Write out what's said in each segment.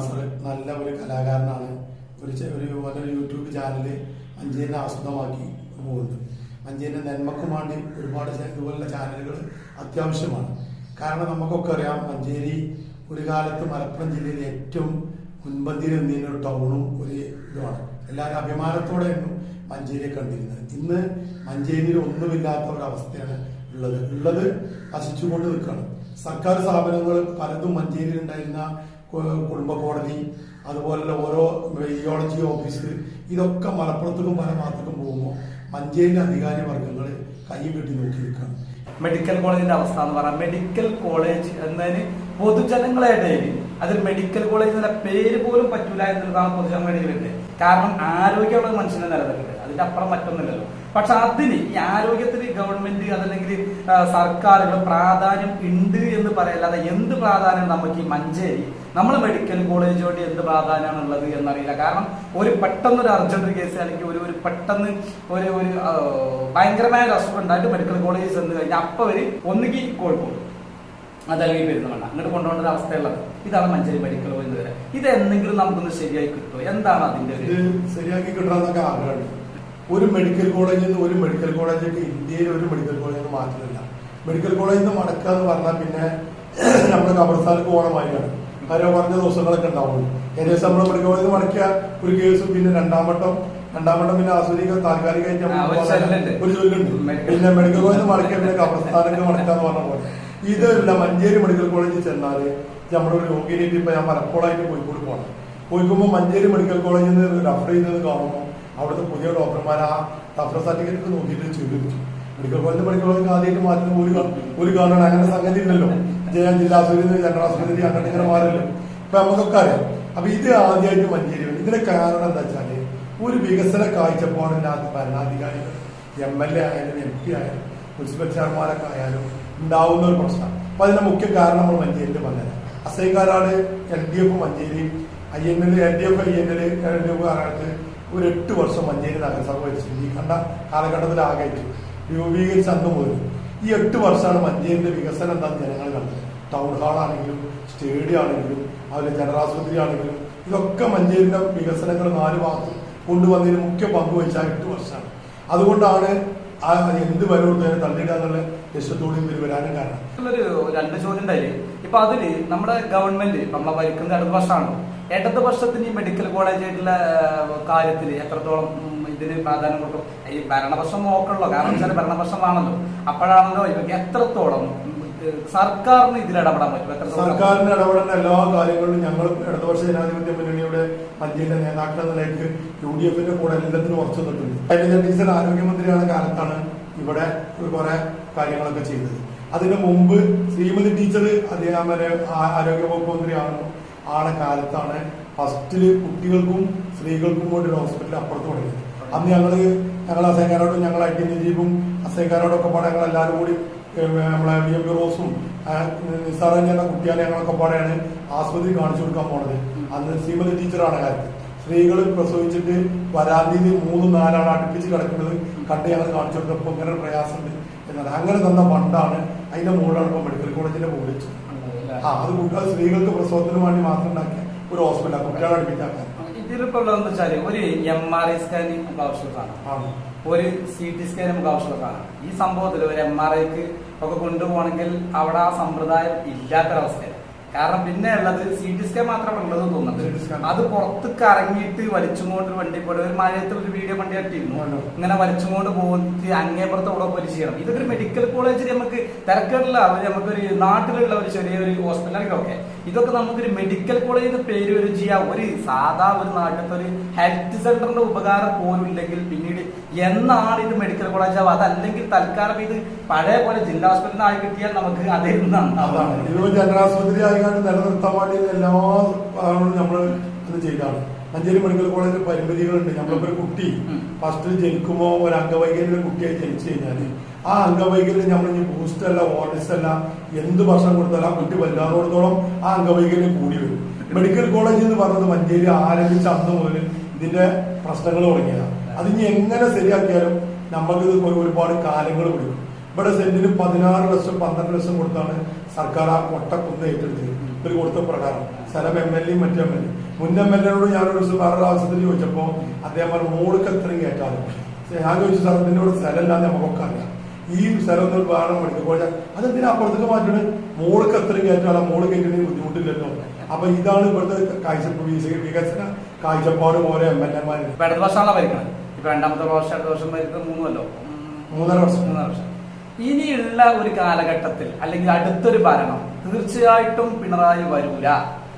നാസർ നല്ല ഒരു കലാകാരനാണ്. ഒരു ഒരു നല്ലൊരു യൂട്യൂബ് ചാനൽ മഞ്ചേരിനെ ആസ്പദമാക്കി പോകുന്നത്. മഞ്ചേരിന്റെ നന്മക്കും വേണ്ടി ഒരുപാട് ഇതുപോലുള്ള ചാനലുകൾ അത്യാവശ്യമാണ്. കാരണം നമുക്കൊക്കെ അറിയാം മഞ്ചേരി ഒരു കാലത്ത് മലപ്പുറം ജില്ലയിലെ ഏറ്റവും മുൻപന്തിയിൽ നിന്നിരുന്ന ഒരു ടൗണും ഒരു ഇതുമാണ്. എല്ലാവരും അഭിമാനത്തോടെയായിരുന്നു മഞ്ചേരിയെ കണ്ടിരുന്നത്. ഇന്ന് മഞ്ചേരിയിൽ ഒന്നുമില്ലാത്ത ഒരു അവസ്ഥയാണ് ഉള്ളത്. ഉള്ളത് നശിച്ചുകൊണ്ട് നിൽക്കുകയാണ്. സർക്കാർ സ്ഥാപനങ്ങൾ പലതും മഞ്ചേരിയിൽ ഉണ്ടായിരുന്ന കുടുംബ കോടതി അതുപോലുള്ള ഓരോ റേഡിയോളജി ഓഫീസ് ഇതൊക്കെ മലപ്പുറത്തേക്കും പല ഭാഗത്തേക്കും പോകുമ്പോൾ മഞ്ചേരിയിലെ അധികാരി വർഗങ്ങൾ കൈ കെട്ടി നോക്കി നിൽക്കുകയാണ്. മെഡിക്കൽ കോളേജിന്റെ അവസ്ഥ എന്ന് പറയാം മെഡിക്കൽ കോളേജ് എന്നതിന് പൊതുജനങ്ങളെ ഇടയിൽ അതിൽ മെഡിക്കൽ കോളേജ് എന്ന പേര് പോലും പറ്റൂല എന്നുള്ളതാണ് പൊതുജനങ്ങളുടെ കാരണം ആരോഗ്യമുള്ള മനുഷ്യനെ നിലനിൽക്കുന്നത് അതിന്റെ അപ്പുറം മറ്റൊന്നുമില്ലല്ലോ. പക്ഷെ അതിന് ഈ ആരോഗ്യത്തിന് ഗവൺമെന്റ് അതല്ലെങ്കിൽ സർക്കാരുകൾ പ്രാധാന്യം ഉണ്ട് എന്ന് പറയല്ലാതെ എന്ത് പ്രാധാന്യം നമുക്ക് ഈ മഞ്ചേരി? നമ്മൾ മെഡിക്കൽ കോളേജ് വേണ്ടി എന്ത് പ്രാധാന്യമാണ് ഉള്ളത് എന്നറിയില്ല. കാരണം ഒരു പെട്ടെന്ന് ഒരു അർജന്റ് കേസ് അല്ലെങ്കിൽ ഒരു ഒരു പെട്ടെന്ന് ഒരു ഒരു ഭയങ്കരമായ ഒരു അസുഖം ഉണ്ടായിട്ട് മെഡിക്കൽ കോളേജ് ചെന്ന് കഴിഞ്ഞാൽ അപ്പൊ അവർ ഒന്നുകിൽ കോഴിക്കോട് അതല്ലെങ്കിൽ പെരുന്നമണ്ണ അങ്ങോട്ട് കൊണ്ടുപോകേണ്ട ഒരു അവസ്ഥയുള്ളത്. ഇതാണ് മഞ്ചേരി മെഡിക്കൽ കോളേജ് വരെ. ഇത് എന്തെങ്കിലും നമുക്കൊന്ന് ശരിയായി കിട്ടുമോ? എന്താണ് അതിന്റെ ഒരു ശരിയാക്കി കിട്ടണമെന്നൊക്കെ ആഗ്രഹമുണ്ട്. ഒരു മെഡിക്കൽ കോളേജിൽ നിന്ന് ഒരു മെഡിക്കൽ കോളേജൊക്കെ ഇന്ത്യയിൽ ഒരു മെഡിക്കൽ കോളേജിൽ നിന്ന് മാറ്റുന്നില്ല മെഡിക്കൽ കോളേജിൽ നിന്ന് മടക്കുക എന്ന് പറഞ്ഞാൽ പിന്നെ നമ്മുടെ കബർസ്ഥാനത്ത് പോകണമായിരിക്കണം കാര്യം പറഞ്ഞ ദിവസങ്ങളൊക്കെ ഉണ്ടാവുള്ളൂ. ഏകദേശം നമ്മൾ മെഡിക്കൽ കോളേജിൽ നിന്ന് മടക്കുക ഒരു കേസ് പിന്നെ രണ്ടാം വട്ടം രണ്ടാം വട്ടം പിന്നെ ആസ്വദിക്കുക താൽക്കാലികമായിട്ട് ഒരു ചൊല്ലുണ്ട്. പിന്നെ മെഡിക്കൽ കോളേജിൽ നിന്ന് മടക്കുക പിന്നെ മടക്കുക എന്ന് പറഞ്ഞ പോലെ. ഇതല്ല മഞ്ചേരി മെഡിക്കൽ കോളേജിൽ ചെന്നാൽ നമ്മുടെ ഒരു രോഗിയിലേക്ക് ഇപ്പൊ ഞാൻ പലപ്പോഴായിട്ട് കോഴിക്കോട് പോകണം പോയിക്കുമ്പോൾ മഞ്ചേരി മെഡിക്കൽ കോളേജിൽ നിന്ന് റഫർ ചെയ്തത് കാണുമ്പോൾ അവിടുത്തെ പുതിയ ഡോക്ടർമാർ ആ റഫർ സർട്ടിഫിക്കറ്റ് നോക്കിയിട്ട് ചെയ്തു മെഡിക്കൽ കോളേജ് മെഡിക്കൽ കോളേജ് ആദ്യമായിട്ട് മാറ്റുന്ന ഒരു ഒരു ഗവൺമെന്റ് അങ്ങനെ സംഗതി ഉണ്ടല്ലോ. ജയ ജില്ലാ ആശുപത്രി ജനറൽ ആശുപത്രി അങ്ങനെ ഇങ്ങനെ മാറില്ല ഇപ്പൊ നമുക്കൊക്കെ അറിയാം. അപ്പൊ ഇത് ആദ്യമായിട്ട് മഞ്ചേരി. ഇതിന്റെ കാരണം എന്താ വെച്ചാൽ ഒരു വികസന കാഴ്ചപ്പാടില്ലാത്ത ഭരണാധികാരികൾ എം എൽ എ ആയാലും എം പി ആയാലും മുനിസിപ്പൽ ചെയർമാനൊക്കെ ആയാലും ഉണ്ടാവുന്ന ഒരു പ്രശ്നം അപ്പൊ അതിന്റെ മുഖ്യ കാരണം നമ്മൾ മഞ്ചേരിയിൽ വന്നത് അസൈക്കാരാണ് L D F Manjeri I N L L D F I N L L D F കാലത്ത് ഒരു എട്ട് വർഷം മഞ്ചേരി നഗരസഭ ഭരിച്ചു ഈ കണ്ട കാലഘട്ടത്തിൽ ആകെ രൂപീകരിച്ച അന്ന് മുതൽ ഈ എട്ട് വർഷമാണ് മഞ്ചേരിന്റെ വികസനം എന്താണെന്ന് ജനങ്ങൾ കണ്ടത്. ടൗൺ ഹാൾ ആണെങ്കിലും സ്റ്റേഡിയം ആണെങ്കിലും അതുപോലെ ജനറാശുപത്രി ആണെങ്കിലും ഇതൊക്കെ മഞ്ചേരിന്റെ വികസനങ്ങൾ നാല് ഭാഗത്തും കൊണ്ടുവന്നതിന് മുഖ്യ പങ്ക് വഹിച്ച എട്ട് വർഷമാണ്. അതുകൊണ്ടാണ് ആ എന്ത് വരുന്നതിനെ തള്ളിയിടാന്നുള്ള ലക്ഷ്യത്തോടും ഇവർ വരാനും കാരണം. രണ്ട് ചോദ്യം ഉണ്ടായില്ലേ? ഇപ്പൊ അതിൽ നമ്മുടെ ഗവൺമെന്റ് നമ്മളെ ഭരിക്കുന്ന ഇടതുപക്ഷമാണല്ലോ ഇടതുപക്ഷത്തിന് ഈ മെഡിക്കൽ കോളേജായിട്ടുള്ള കാര്യത്തിൽ എത്രത്തോളം ഇതിന് പ്രാധാന്യം കൊടുക്കും? ഈ ഭരണപക്ഷം നോക്കണല്ലോ. കാരണം വെച്ചാൽ ഭരണപക്ഷമാണല്ലോ. അപ്പോഴാണല്ലോ ഇവർക്ക് എത്രത്തോളം സർക്കാരിന് ഇതിൽ ഇടപെടാൻ പറ്റും സർക്കാരിന് ഇടപെടേണ്ട എല്ലാ കാര്യങ്ങളിലും ഞങ്ങൾ ഇടതുപക്ഷ ജനാധിപത്യ മുന്നണിയുടെ മഞ്ചേരിയുടെ നേതാക്കൾ നിലയ്ക്ക് യു ഡി എഫിന്റെ കൂടെ എല്ലാത്തിനും ഉറച്ചു നിന്നിട്ടുണ്ട് ശൈലജ ടീച്ചർ കാലത്താണ് ഇവിടെ കുറെ കാര്യങ്ങളൊക്കെ ചെയ്തത്. അതിനു മുമ്പ് ശ്രീമതി ടീച്ചർ അദ്ദേഹം ആരോഗ്യ വകുപ്പ് മന്ത്രിയാണ്? ആടെ കാലത്താണ് ഫസ്റ്റിൽ കുട്ടികൾക്കും സ്ത്രീകൾക്കും കൂടി ഒരു ഹോസ്പിറ്റൽ അപ്പുറത്ത് തുടങ്ങിയത്. അന്ന് ഞങ്ങൾ ഞങ്ങൾ അസൈക്കാരോടും ഞങ്ങൾ ഐ ടി നജീബും അസൈക്കാരോടൊക്കെ പാടെ ഞങ്ങൾ എല്ലാവരും കൂടി നമ്മളെ ബി എം റോസും നിസ്സാറൻ കുട്ടികളെ ഞങ്ങളൊക്കെ പാടെയാണ് ആസ്പത്രി കാണിച്ചു കൊടുക്കാൻ പോണത്. അന്ന് ശ്രീമതി ടീച്ചറാണ് കാര്യത്തിൽ സ്ത്രീകൾ പ്രസവിച്ചിട്ട് വരാന്തിയിൽ മൂന്ന് നാലാണ് അടുപ്പിച്ച് കിടക്കുന്നത് കണ്ട് ഞങ്ങൾ കാണിച്ചു കൊടുത്തപ്പോൾ ഇങ്ങനെ പ്രയാസമുണ്ട്. എന്നാൽ അങ്ങനെ തന്ന ഫണ്ടാണ് അതിന്റെ മുകളിലാണ് മെഡിക്കൽ കോളേജിന്റെ മുകളിൽ ആ അത് കുട്ടികൾ സ്ത്രീകൾക്ക് പ്രസവത്തിന് വേണ്ടി മാത്രം ഉണ്ടാക്കിയ ഒരു ഹോസ്പിറ്റലാണ് കുട്ടികളെ അടുപ്പിച്ചാക്കാൻ പ്രോബ്ലം എന്താ വെച്ചാൽ ഒരു എം ആർ ഐ സ്കാനിങ് നമുക്ക് ആവശ്യമുള്ളതാണ് ഒരു സി ടി സ്കാൻ നമുക്ക് ആവശ്യമുള്ളതാണ് ഈ സംഭവത്തിൽ ഒരു എം ആർ ഐക്ക് ഒക്കെ കൊണ്ടുപോകണമെങ്കിൽ അവിടെ ആ സമ്പ്രദായം ഇല്ലാത്തൊരവസ്ഥയാണ്. കാരണം പിന്നെ ഉള്ളത് സി ടി സ്കാൻ മാത്രമാണ് ഉള്ളത് തോന്നുന്നത്. അത് പുറത്ത് കറങ്ങിയിട്ട് വലിച്ചുകൊണ്ട് വണ്ടി പോലെ ഒരു മഴയത്തിൽ ഒരു വീഡിയോ വണ്ടി ആണോ? ഇങ്ങനെ വലിച്ചുകൊണ്ട് പോകുന്നത് അങ്ങേപ്പുറത്ത് അവിടെ പോലെ ചെയ്യണം ഇതൊരു മെഡിക്കൽ കോളേജിൽ നമുക്ക് തിരക്കുള്ള ഒരു നമുക്കൊരു നാട്ടിലുള്ള ഒരു ചെറിയൊരു ഹോസ്പിറ്റലൊക്കെ ഇതൊക്കെ നമുക്കൊരു മെഡിക്കൽ കോളേജിന് പേര് വരും ചെയ്യാം ഒരു സാധാ ഒരു നാട്ടിലത്തെ ഒരു ഹെൽത്ത് സെന്ററിന്റെ ഉപകാരം പോലും ഇല്ലെങ്കിൽ പിന്നീട് എന്നാണ് ഇത് മെഡിക്കൽ കോളേജ് ആവുക? അതല്ലെങ്കിൽ തൽക്കാലം ഇത് പഴയ പോലെ ജില്ലാ ആശുപത്രി ആയി കിട്ടിയാൽ നമുക്ക് അതിൽ നിന്നാണ് ജനറാശുപത്രി ആയിക്കാണ്ട് നിലനിർത്താൻ വേണ്ടി എല്ലാ നമ്മൾ ഇത് ചെയ്താണ്. മഞ്ചേരി മെഡിക്കൽ കോളേജിൽ പരിമിതികളുണ്ട്. നമ്മളിപ്പോ ഒരു കുട്ടി ഫസ്റ്റ് ജനിക്കുമ്പോ ഒരു അംഗവൈകല്യ കുട്ടിയായി ജനിച്ചു കഴിഞ്ഞാൽ ആ അംഗവൈകല്യം നമ്മൾ ഇനി ബൂസ്റ്റ് അല്ല ഓർഡിസ് അല്ല എന്ത് ഭക്ഷണം കൊടുത്താലും ആ കുട്ടി വല്ലാതോടത്തോളം ആ അംഗവൈകല്യം കൂടി വരും. മെഡിക്കൽ കോളേജ് എന്ന് പറഞ്ഞത് മഞ്ചേരി ആരംഭിച്ച അന്ന് മുതൽ ഇതിന്റെ പ്രശ്നങ്ങൾ തുടങ്ങിയതാണ് അത് ഇനി എങ്ങനെ ശരിയാക്കിയാലും നമുക്ക് ഒരുപാട് കാലങ്ങൾ പിടിക്കും ഇവിടെ സെന്റിന് പതിനാറ് ലക്ഷം പന്ത്രണ്ട് ലക്ഷം കൊടുത്താണ് സർക്കാർ ആ കൊട്ടക്കുന്ന് ഏറ്റെടുത്തത്. ഇവർ കൊടുത്ത പ്രകാരം. സ്ഥലം എം എൽ എയും മറ്റു എം എൽ എ മുൻ എം എൽ എയോട് ഞാനൊരു ദിവസം വേറൊരു ആവശ്യത്തിൽ ചോദിച്ചപ്പോ അദ്ദേഹം പറഞ്ഞു മോൾക്ക് എത്രയും കയറ്റാലും ഞാൻ ചോദിച്ചു സാർ ഇതിന്റെ കൂടെ സ്ഥലം ഇല്ലാന്ന് നമുക്കൊക്കെ അറിയാം. ഈ സ്ഥലം ഒന്ന് വേണം മെഡിക്കൽ കോളേജ് അതെന്തിനാ അപ്പുറത്തേക്ക് മാറ്റണത് മോൾക്ക് എത്രയും കയറ്റാലും മോൾ കയറ്റുന്നതിന് ബുദ്ധിമുട്ടില്ലല്ലോ. അപ്പൊ ഇതാണ് ഇവിടുത്തെ കാഴ്ചപ്പാട് വികസന കാഴ്ചപ്പാട് പോലെ എം എൽ എമാര് ഭരിക്കുന്നത് ഇപ്പൊ രണ്ടാമത്തെ വർഷം അടുത്ത വർഷം വരുന്നത് മൂന്നല്ലോ മൂന്നര വർഷം. മൂന്നര വർഷം. ഇനിയുള്ള ഒരു കാലഘട്ടത്തിൽ അല്ലെങ്കിൽ അടുത്തൊരു ഭരണം തീർച്ചയായിട്ടും പിണറായി വരൂല.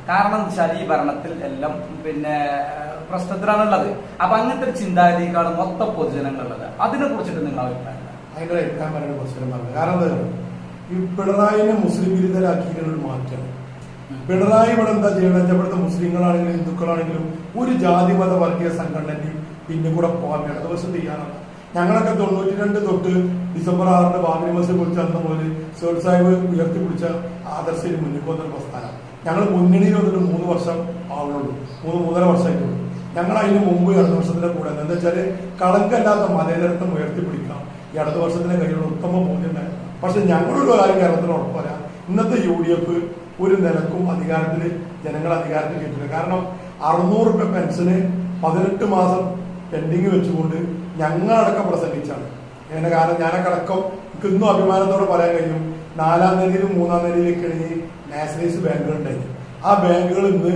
കാരണം എന്ന് വെച്ചാൽ ഈ ഭരണത്തിൽ എല്ലാം പിന്നെ പ്രശ്നത്തിലാണുള്ളത്. അപ്പൊ അങ്ങനത്തെ ഒരു ചിന്താഗതിക്കാണ് മൊത്തം പൊതുജനങ്ങളുള്ളത്. അതിനെ കുറിച്ചിട്ട് നിങ്ങൾ അഭിപ്രായം? അതിന്റെ പറയുന്ന പറഞ്ഞു കാരണം ഈ പിണറായിനെ മുസ്ലിം വിരുദ്ധരാക്കിയിട്ടുള്ള മാറ്റം. പിണറായി ഇവിടെ എന്താ ചെയ്യണം ഇവിടുത്തെ മുസ്ലിങ്ങളാണെങ്കിലും ഹിന്ദുക്കളാണെങ്കിലും ഒരു ജാതി മത വർഗീയ സംഘടനയും പിന്നെ കൂടെ പോകാൻ ഇടതുവശം ചെയ്യാനാണ്. ഞങ്ങളൊക്കെ തൊണ്ണൂറ്റി രണ്ട് തൊട്ട് ഡിസംബർ ആറിന് ബാബരി മസ്ജിദ് കുറിച്ച് അന്ന് മുതൽ സേർ സാഹിബ് ഉയർത്തിപ്പിടിച്ച ആദർശയിൽ മുന്നിൽ പോകുന്ന പ്രസ്ഥാനം. ഞങ്ങൾ മുന്നണിയിൽ വന്നിട്ട് മൂന്ന് വർഷം ആവുന്നുള്ളൂ. മൂന്ന് മൂന്നര വർഷമായിട്ടുള്ളൂ ഞങ്ങൾ അതിന് മുമ്പ് ഇടതു വർഷത്തിന്റെ കൂടെ. എന്താ വെച്ചാൽ കളങ്കല്ലാത്ത മതേതരത്വം ഉയർത്തിപ്പിടിക്കാം ഈ ഇടതു വർഷത്തിന്റെ കയ്യിലുള്ള ഉത്തമ ബോധ്യം ഉണ്ടായിരുന്നു പക്ഷെ ഞങ്ങളൊരു കാര്യം കേരളത്തിൽ ഉറപ്പല്ല ഇന്നത്തെ യു ഡി എഫ് ഒരു നിലക്കും അധികാരത്തിൽ ജനങ്ങൾ അധികാരത്തിൽ കിട്ടില്ല കാരണം അറുന്നൂറ് രൂപ പെൻഷന് പതിനെട്ട് മാസം പെൻഡിങ് വെച്ചുകൊണ്ട് ഞങ്ങളടക്കം പ്രസംഗിച്ചാണ് എന്നെ കാരണം ഞാനൊക്കെ എനിക്ക് ഇന്നും അഭിമാനത്തോടെ പറയാൻ കഴിയും. നാലാം തീയതിയിലും മൂന്നാം തീയതിയിലേക്കാണ് ഈ നാഷണലൈസ് ബാങ്കുകൾ ഉണ്ടായത് ആ ബാങ്കുകൾ ഇന്ന്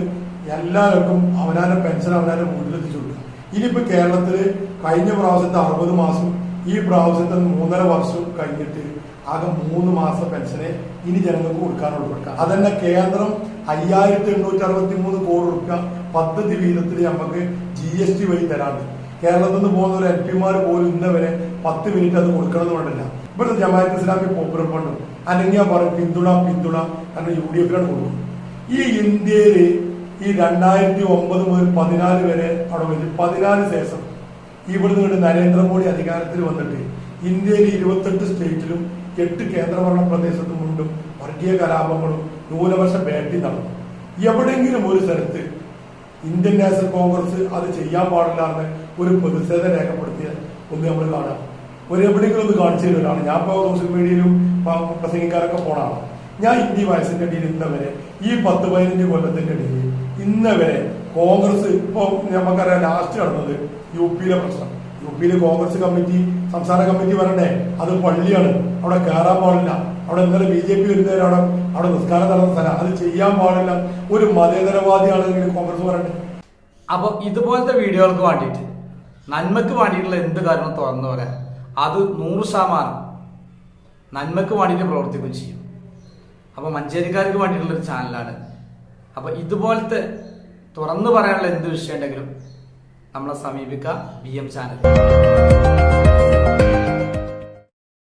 എല്ലാവർക്കും അവനാരും പെൻഷൻ അവനാരും വീട്ടിലെത്തിച്ചു കൊടുക്കുക. ഇനിയിപ്പോ കേരളത്തിൽ കഴിഞ്ഞ പ്രാവശ്യത്തെ അറുപത് മാസം ഈ പ്രാവശ്യത്തെ മൂന്നര വർഷം കഴിഞ്ഞിട്ട് ആകെ മൂന്ന് മാസ പെൻഷനെ ഇനി ജനങ്ങൾക്ക് കൊടുക്കാനുള്ളൂ അതന്നെ കേന്ദ്രം അയ്യായിരത്തി എണ്ണൂറ്റി അറുപത്തി മൂന്ന് കോടി റുപ്യ പദ്ധതി വീതത്തിൽ നമുക്ക് ജി എസ് ടി വഴി തരാണ്ട് കേരളത്തിൽ നിന്ന് പോകുന്ന ഒരു എം പിമാർ പോലും ഇന്ന വരെ പത്ത് മിനിറ്റ് അത് കൊടുക്കണമെന്ന് പറഞ്ഞില്ല ഇവിടുത്തെ ജമാഅത്ത് ഇസ്ലാമി പോപ്പുലർ ഫണ്ട് അല്ലെങ്കിൽ ഞാൻ പറയും പിന്തുണ പിന്തുണ കാരണം യു ഡി എഫിനാണ് കൊടുക്കും ഈ ഇന്ത്യയിൽ ഈ രണ്ടായിരത്തി ഒമ്പത് മുതൽ പതിനാല് വരെ അവിടെ വെച്ച് പതിനാല് ശേഷം ഇവിടുന്ന് കൊണ്ട് നരേന്ദ്രമോദി അധികാരത്തിൽ വന്നിട്ട് ഇന്ത്യയിൽ ഇരുപത്തെട്ട് സ്റ്റേറ്റിലും എട്ട് കേന്ദ്രഭരണ പ്രദേശത്തും കൊണ്ടും വർഗീയ കലാപങ്ങളും ന്യൂനപക്ഷ ബാറ്റി നടന്നു എവിടെയെങ്കിലും ഒരു സ്ഥലത്ത് ഇന്ത്യൻ നാഷണൽ കോൺഗ്രസ് അത് ചെയ്യാൻ പാടില്ല എന്ന് ഒരു പ്രതിഷേധം രേഖപ്പെടുത്തിയ ഒന്ന് നമ്മൾ കാണാം. ഒരു എവിടെയെങ്കിലും ഒന്ന് കാണിച്ചു തരുന്നതാണ്. ഞാൻ ഇപ്പോൾ സോഷ്യൽ മീഡിയയിലും പ്രസംഗിക്കാരൊക്കെ പോണാണ് ഞാൻ ഇന്ത്യ വയസ്സിന്റെ ഇടയിൽ ഇന്ന വരെ ഈ പത്ത് പതിനഞ്ച് കൊല്ലത്തിന്റെ ഇടയിൽ ഇന്നവരെ കോൺഗ്രസ് ഇപ്പൊ നമുക്കറിയാം ലാസ്റ്റ് നടന്നത് യു പിയിലെ പ്രശ്നം. യു പിയിലെ കോൺഗ്രസ് കമ്മിറ്റി സംസ്ഥാന കമ്മിറ്റി വരണ്ടേ? അത് പള്ളിയാണ്. അവിടെ കയറാൻ പാടില്ല. അവിടെ ഇന്നലെ ബി ജെ പി വരുന്നവരാണ് അവിടെ നിസ്കാരം നടന്ന സ്ഥലം. അത് ചെയ്യാൻ പാടില്ല. ഒരു മതേതരവാദിയാണെങ്കിൽ കോൺഗ്രസ് വരണ്ടേ? അപ്പൊ ഇതുപോലത്തെ വീഡിയോകൾക്ക് വേണ്ടിയിട്ട് നന്മക്ക് വേണ്ടിയിട്ടുള്ള എന്ത് കാരണം തുറന്നു പറയാൻ അത് നൂറ് ശതമാനം നന്മക്ക് വേണ്ടിയിട്ട് പ്രവർത്തിക്കുകയും ചെയ്യും. അപ്പൊ മഞ്ചേരിക്കാർക്ക് വേണ്ടിയിട്ടുള്ള ഒരു ചാനലാണ്. അപ്പൊ ഇതുപോലത്തെ തുറന്നു പറയാനുള്ള എന്ത് വിഷയം ഉണ്ടെങ്കിലും നമ്മളെ സമീപിക്കുക ബി എം ചാനൽ